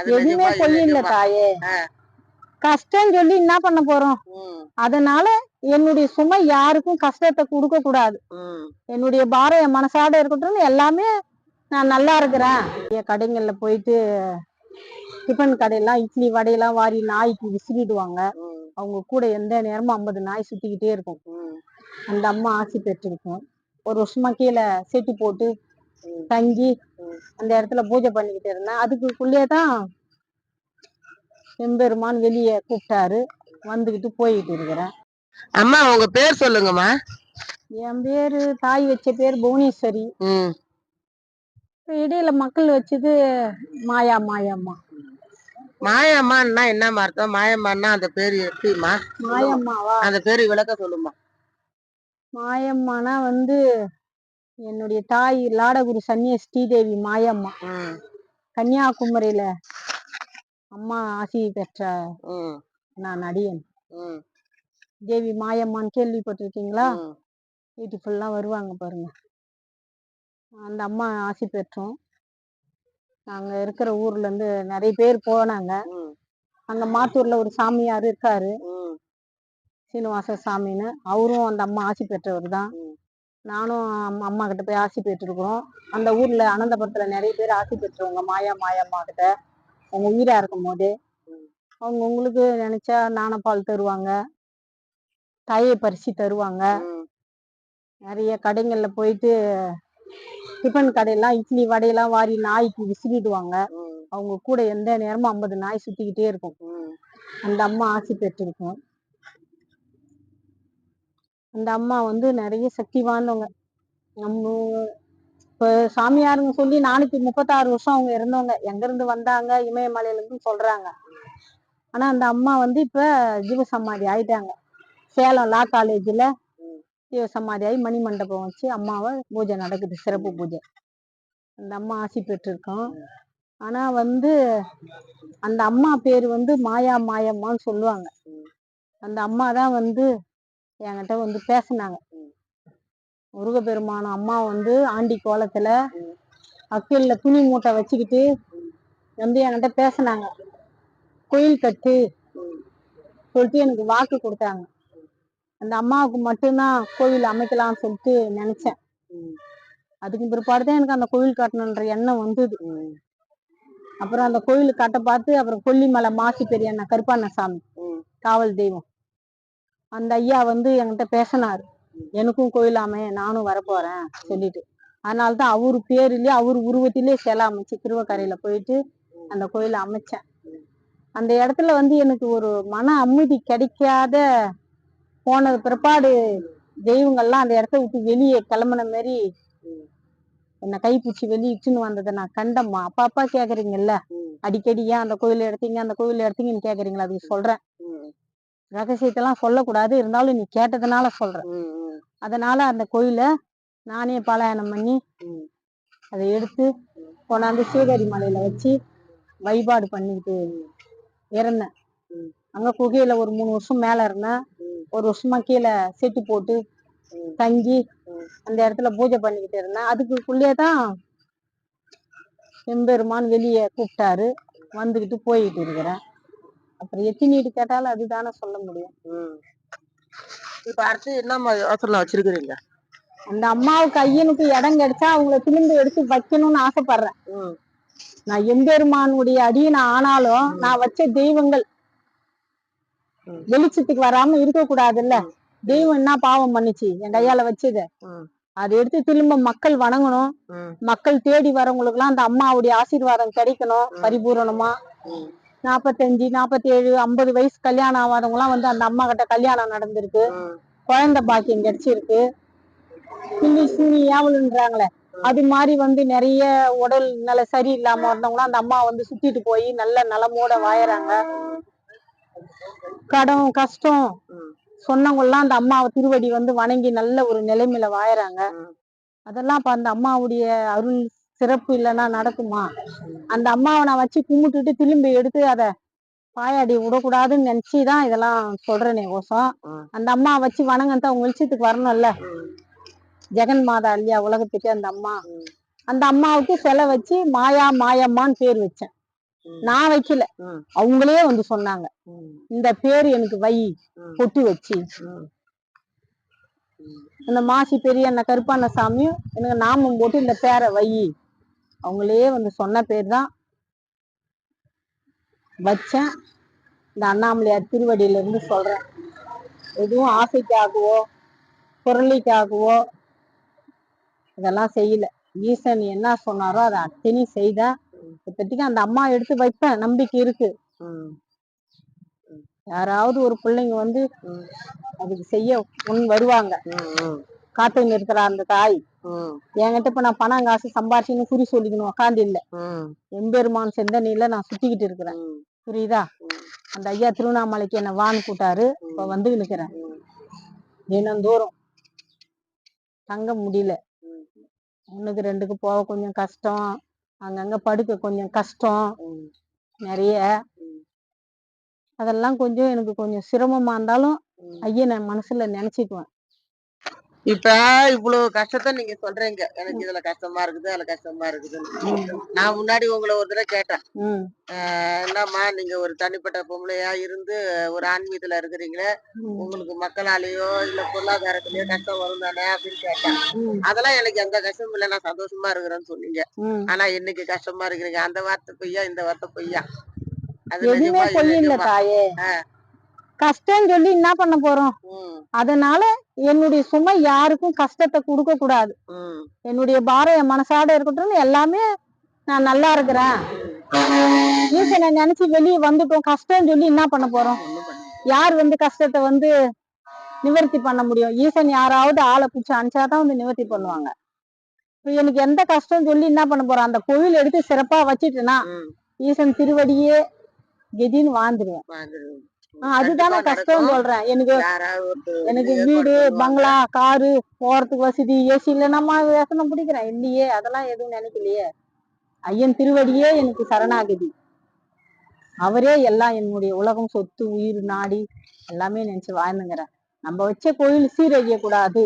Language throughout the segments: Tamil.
எதுவுமே பொய் இல்ல. தாயே. கஷ்டம் சொல்லி என்ன பண்ண போறோம்? அதனால என்னுடைய சுமை யாருக்கும் கஷ்டத்தை கொடுக்க கூடாது. என்னுடைய பாரம் என் மனசாட இருக்கட்டும் எல்லாமே நான் நல்லா இருக்கிறேன். என் கடைகள்ல போயிட்டு டிஃபன் கடையெல்லாம் இட்லி வடையெல்லாம் வாரி நாய்க்கு விசிறிடுவாங்க. அவங்க கூட எந்த நேரமும் ஐம்பது நாய் சுத்திக்கிட்டே இருக்கும். அந்த அம்மா ஆசி பெற்றிருக்கும். ஒரு வருஷமா கீழே செட்டி போட்டு. தங்கி. அந்த இடத்துல பூஜை பண்ணிக்கிட்டு இருந்தேன். அதுக்குள்ளே தான் எம்பெருமான் வெளியே கூப்பிட்டாரு. வந்துகிட்டு போயிட்டு இருக்கிறேன். அம்மா உங்க பேர் சொல்லுங்கம்மா. என் பேரு தாய் வச்ச பேர் புவனேஸ்வரி. இடையில மக்கள் வச்சது மாயா மாயம்மா. மாயம்மான்னா என்ன அர்த்தம்? மாயம்மான்னா அந்த பேர் எப்படிமா மாயம்மாவா? அந்த பேரு விளக்க சொல்லுமா மாயம்மானா வந்து என்னுடைய தாய் லாடகுரு சன்னிய ஸ்ரீதேவி மாயம்மா. கன்னியாகுமரியில அம்மா ஆசி பெற்ற நான் அடியன். தேவி மாயம்மான்னு கேள்விப்பட்டிருக்கீங்களா? வீட்டு ஃபுல்லா வருவாங்க பாருங்க. அந்த அம்மா ஆசி பெற்றோம். நாங்க இருக்கிற ஊர்ல இருந்து நிறைய பேர் போனாங்க. அங்க மாத்தூர்ல ஒரு சாமியார் இருக்காரு. சீனிவாச சாமின்னு அவரும் அந்த அம்மா ஆசி பெற்றவர் தான். நானும் அம்மா கிட்ட போய் ஆசி பெற்றிருக்கிறோம். அந்த ஊர்ல அனந்தபுரத்துல நிறைய பேர் ஆசி பெற்றவங்க மாயா மாயம்மா கிட்ட. அவங்க உயிரா இருக்கும் போதே. அவங்க உங்களுக்கு நினைச்சா நாணப்பால் தருவாங்க. தாயை பரிசி தருவாங்க. நிறைய கடைகள்ல போயிட்டு டிஃபன் கடையெல்லாம் இட்லி வடையெல்லாம் வாரி நாய்க்கு விசிறிடுவாங்க. அவங்க கூட எந்த நேரமும் ஐம்பது நாய் சுத்திக்கிட்டே இருக்கும். அந்த அம்மா ஆசி பெற்றிருக்கும். அந்த அம்மா வந்து நிறைய சக்தி வாய்ந்தவங்க. நம்ம இப்ப சாமியாருங்க சொல்லி நானூத்தி முப்பத்தாறு வருஷம் அவங்க இருந்தவங்க எங்க இருந்து வந்தாங்க? இமயமலையிலிருந்து சொல்றாங்க. ஆனா அந்த அம்மா வந்து இப்ப ஜீவசமாதி ஆயிட்டாங்க. சேலம் லா காலேஜ்ல ஜீவசமாதி ஆகி மணி மண்டபம் வச்சு அம்மாவை பூஜை நடக்குது. சிறப்பு பூஜை. அந்த அம்மா ஆசி பெற்றிருக்கோம். ஆனா வந்து அந்த அம்மா பேர் வந்து மாயா மாயம்மான்னு சொல்லுவாங்க. அந்த அம்மா தான் வந்து என்கிட்ட வந்து பேசுனாங்க. முருகப்பெருமானம் அம்மா வந்து ஆண்டி கோலத்துல அக்கில்ல துணி மூட்டை வச்சுக்கிட்டு வந்து என்கிட்ட பேசுனாங்க. கோயில் கட்டு சொல்லிட்டு எனக்கு வாக்கு கொடுத்தாங்க. அந்த அம்மாவுக்கு மட்டும்தான் கோவில் அமைக்கலாம்னு சொல்லிட்டு நினைச்சேன். அதுக்கு பிற்பாடு தான் எனக்கு அந்த கோவில் கட்டணுன்ற எண்ணம் வந்தது. அப்புறம் அந்த கோயில் கட்ட பார்த்து அப்புறம் கொல்லிமலை மாசி பெரியண்ணா கருப்பண்ணசாமி ம், காவல் தெய்வம். அந்த ஐயா வந்து என்கிட்ட பேசினாரு. எனக்கும் கோயில் நானும் வரப்போறேன் சொல்லிட்டு. அதனால தான் அவர் பேர்லயே அவர் உருவத்திலே சிலை அமைச்சு திருவக்கரையில போயிட்டு அந்த கோயிலை அமைச்சேன். அந்த இடத்துல வந்து எனக்கு ஒரு மன அமைதி கிடைக்காத போனது பிற்பாடு தெய்வங்கள்லாம் அந்த இடத்த விட்டு வெளியே கிளம்புன மாதிரி என்னை கைப்பூச்சி வெளியே இச்சுன்னு வந்ததை நான் கண்டம்மா. அப்பா அப்பா கேக்குறீங்கல்ல? அடிக்கடி ஏன் அந்த கோயில் எடுத்தீங்க? அந்த கோயில் எடுத்தீங்கன்னு கேக்குறீங்களா? அதுக்கு சொல்றேன். ரகசியத்தெல்லாம் சொல்லக்கூடாது இருந்தாலும் நீ கேட்டதுனால ம், அதனால அந்த கோயில நானே பாலாயனம் பண்ணி. அதை எடுத்து கொண்டாந்து சீகரி மலையில வச்சு வழிபாடு பண்ணிக்கிட்டு இருந்தேன் ம். அங்க குகையில ஒரு மூணு வருஷம் மேல இருந்தேன். ஒரு வருஷமா கீழே செட்டி போட்டு. தங்கி. அந்த இடத்துல பூஜை பண்ணிக்கிட்டு இருந்தேன் அதுக்குள்ளே தான் எம்பெருமான் வெளியே கூப்பிட்டாரு வந்துகிட்டு போயிட்டு இருக்கிறேன் அப்புறம் எத்தினிட்டு கேட்டாலும் அதுதானே சொல்ல முடியும். இப்ப அடுத்து என்னம்மா யோசனை வச்சிருக்கிறீங்க? அந்த அம்மாவுக்கு ஐயனுக்கு இடம் கிடைச்சா அவங்கள திரும்பி எடுத்து வைக்கணும்னு ஆசைப்படுறேன். நான் எம்பெருமானுடைய அடியனை ஆனாலும் நான் வச்ச தெய்வங்கள். வெளிச்சத்துக்கு வராம இருக்க கூடாதுல்ல தெய்வம் என்ன பாவம் பண்ணுச்சு? என் கையால வச்சது. அதை எடுத்து திரும்ப மக்கள் வணங்கணும். மக்கள் தேடி வரவங்களுக்கு எல்லாம் அந்த அம்மாவுடைய ஆசீர்வாதம் கிடைக்கணும். பரிபூரணமா. ம், நாப்பத்தஞ்சு நாப்பத்தி ஏழு ஐம்பது வயசு கல்யாணம் ஆகாதவங்க எல்லாம் வந்து அந்த அம்மா கிட்ட கல்யாணம் நடந்திருக்கு. குழந்தை பாக்கியம் கிடைச்சிருக்கு. கிள்ளி சூனி ஏவலுன்றாங்களே. அது மாதிரி வந்து நிறைய உடல் நல சரியில்லாம இருந்தவங்களாம் அந்த அம்மா வந்து சுத்திட்டு போய் நல்ல நலமோட வாயறாங்க. கடன் கஷ்டம் ம், சொன்னவங்க எல்லாம் அந்த அம்மாவை திருவடி வந்து வணங்கி நல்ல ஒரு நிலைமையில வாயறாங்க. அதெல்லாம் இப்ப அந்த அம்மாவுடைய அருள் சிறப்பு இல்லைன்னா நடக்குமா? அந்த அம்மாவை நான் வச்சு கும்பிட்டுட்டு திரும்பி எடுத்து அத பாயாடி விடக்கூடாதுன்னு நினைச்சுதான் இதெல்லாம் சொல்றேனே கோசம் அந்த அம்மாவை வச்சு வணங்கத்தான் அவங்க வெளிச்சத்துக்கு வரணும்ல? ஜெகன் மாதா இல்லையா உலகத்துக்கு அந்த அம்மா. அந்த அம்மாவுக்கு சிலை வச்சு மாயா மாயம்மான்னு பேர் வச்சேன். நான் வைக்கல. அவங்களே வந்து சொன்னாங்க. இந்த பேர் எனக்கு வை பொட்டு வச்சு. இந்த மாசி பெரிய அண்ணன் கருப்பாண்ண சாமியும் எனக்கு நாமம் போட்டு இந்த பேரை வை. அவங்களே வந்து சொன்ன பேர் தான் வச்சேன். இந்த அண்ணாமலையார் திருவடியில இருந்து சொல்றேன். எதுவும் ஆசைக்காகவோ பொருளிக்காகவோ இதெல்லாம் செய்யல. ஈசன் என்ன சொன்னாரோ அதை அத்தனை செய்தேன் இப்போதைக்கு அந்த அம்மா எடுத்து வைப்பேன். நம்பிக்கை இருக்கு. யாராவது ஒரு பிள்ளைங்க வந்து. அதுக்கு செய்ய முன் வருவாங்க. ம். ம். காத்து இருக்கிற அந்த தாய். என்கிட்ட இப்ப நான் பணம் காசு சம்பாரிச்சுன்னு குறி சொல்லிக்கணும் உக்காந்து இல்ல. எம்பெருமான் செந்தனில நான் சுத்திக்கிட்டு இருக்கிறேன். புரியுதா. அந்த ஐயா திருவண்ணாமலைக்கு என்ன வான்னு கூட்டாரு இப்ப வந்து நிக்கிறேன். தினந்தோறும் தங்க முடியல. ஒண்ணுக்கு ரெண்டுக்கு போக கொஞ்சம் கஷ்டம் அங்கங்க படுக்க கொஞ்சம் கஷ்டம். நிறைய. அதெல்லாம் கொஞ்சம் எனக்கு கொஞ்சம் சிரமமா இருந்தாலும் ம். ஐயனை மனசுல நினைச்சுக்குவேன் இப்ப இவ்வளவு கஷ்டத்தை நீங்க சொல்றீங்க. எனக்கு இதுல கஷ்டமா இருக்குது அதுல கஷ்டமா இருக்குதுன்னு. நான் முன்னாடி உங்களை ஒரு தடவை கேட்டேன். என்னம்மா நீங்க ஒரு தனிப்பட்ட பொம்பளையா இருந்து ஒரு ஆன்மீகத்துல இருக்கிறீங்களே உங்களுக்கு மக்களாலேயோ இல்ல பொருளாதாரத்திலயோ கஷ்டம் வரும் தானே அப்படின்னு கேட்டேன். அதெல்லாம் எனக்கு எந்த கஷ்டமும் இல்லை நான் சந்தோஷமா இருக்கிறேன்னு சொன்னீங்க. ஆனா இன்னைக்கு கஷ்டமா இருக்கிறீங்க. அந்த வார்த்தை பொய்யா இந்த வார்த்தை பொய்யா? அது நிஜமா, இல்ல. கஷ்டம் சொல்லி என்ன பண்ண போறோம்? அதனால என்னுடைய சுமை யாருக்கும் கஷ்டத்தை கொடுக்க கூடாது. என்னுடைய பாரம் மனசாட இருக்கட்டும் எல்லாமே நான் நல்லா இருக்கிறேன். ஈசனை நினைச்சு வெளியே வந்துட்டோம் கஷ்டம் சொல்லி என்ன பண்ண போறோம். யார் வந்து கஷ்டத்தை வந்து நிவர்த்தி பண்ண முடியும்? ஈசன் யாராவது ஆளை பிடிச்சி அனுப்பிச்சாதான் வந்து நிவர்த்தி பண்ணுவாங்க. இப்ப எனக்கு எந்த கஷ்டம் சொல்லி என்ன பண்ண போறோம்? அந்த கோவில் எடுத்து சிறப்பா வச்சிட்டேன்னா ம், ஈசன் திருவடியே கெதின்னு வாழ்ந்துருவேன். அதுதானே கஷ்டம். சொல்றேன். எனக்கு எனக்கு வீடு. பங்களா காரு போறதுக்கு வசதி ஏசி இல்லைன்னா வேசனம் பிடிக்கிறேன். இல்லையே அதெல்லாம் எதுவும் நினைக்கலையே. ஐயன் திருவடியே எனக்கு சரணாகதி. அவரே எல்லாம் என்னுடைய உலகம் சொத்து உயிர் நாடி எல்லாமே நினைச்சு வாழ்ந்துங்கிறேன் நம்ம வச்ச கோயில் சீரழிய கூடாது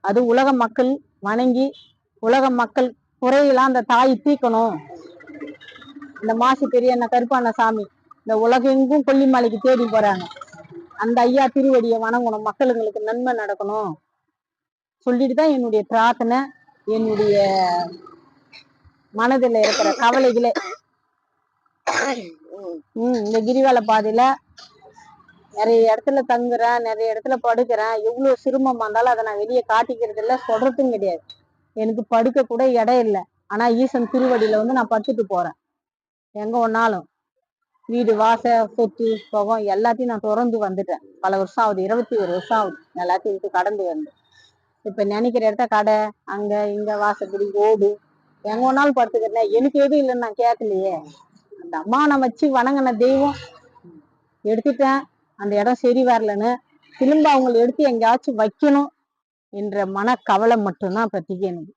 அது உலக மக்கள் வணங்கி உலக மக்கள் குறையெல்லாம் அந்த தாய் தீக்கணும். இந்த மாசி பெரிய அண்ணன் கருப்பாண்ண சாமி. இந்த உலகெங்கும் கொல்லிமலைக்கு தேடி போறாங்க. அந்த ஐயா திருவடியை வணங்கணும் மக்களுங்களுக்கு நன்மை நடக்கணும். சொல்லிட்டு தான் என்னுடைய பிரார்த்தனை என்னுடைய மனதில் இருக்கிற கவலைகளே ம், இந்த கிரிவல பாதையில நிறைய இடத்துல தங்குறேன் நிறைய இடத்துல படுக்கிறேன். எவ்வளவு சிரமமா இருந்தாலும் அதை நான் வெளியே காட்டிக்கிறது இல்லை சொல்றதும் கிடையாது. எனக்கு படுக்க கூட இடம் இல்லை. ஆனா ஈசன் திருவடியில வந்து நான் படுத்துட்டு போறேன். எங்க ஒன்னாலும் வீடு வாச சொத்து சுகம் எல்லாத்தையும் நான் தொடர்ந்து வந்துட்டேன். பல வருஷம் ஆகுது இருபத்தி ஒரு வருஷம் ஆகுது. எல்லாத்தையும் விட்டு கடந்து வந்து. இப்ப நினைக்கிற இடத்த கடை அங்க இங்க வாசப்படி ஓடு எங்க ஒன்னாலும் படுத்துக்கிறேன். எனக்கு எதுவும் இல்லைன்னு நான் கேட்கலையே. அந்த அம்மா நான் வச்சு வணங்கின தெய்வம். எடுத்துட்டேன். அந்த இடம் சரி வரலன்னு திரும்ப அவங்கள எடுத்து எங்கேயாச்சும் வைக்கணும் என்ற மன கவலை மட்டும்தான் பத்திக்கு எனக்கு.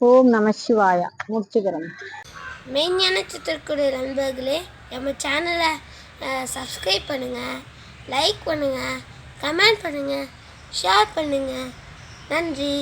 ஓம் நம சிவாயா. முடிச்சுக்கிறேன். மெய்ஞான சித்திரக்குடி நண்பர்களே நம்ம சேனலை சப்ஸ்கிரைப் பண்ணுங்கள் லைக் பண்ணுங்கள் கமெண்ட் பண்ணுங்கள் ஷேர் பண்ணுங்கள் நன்றி.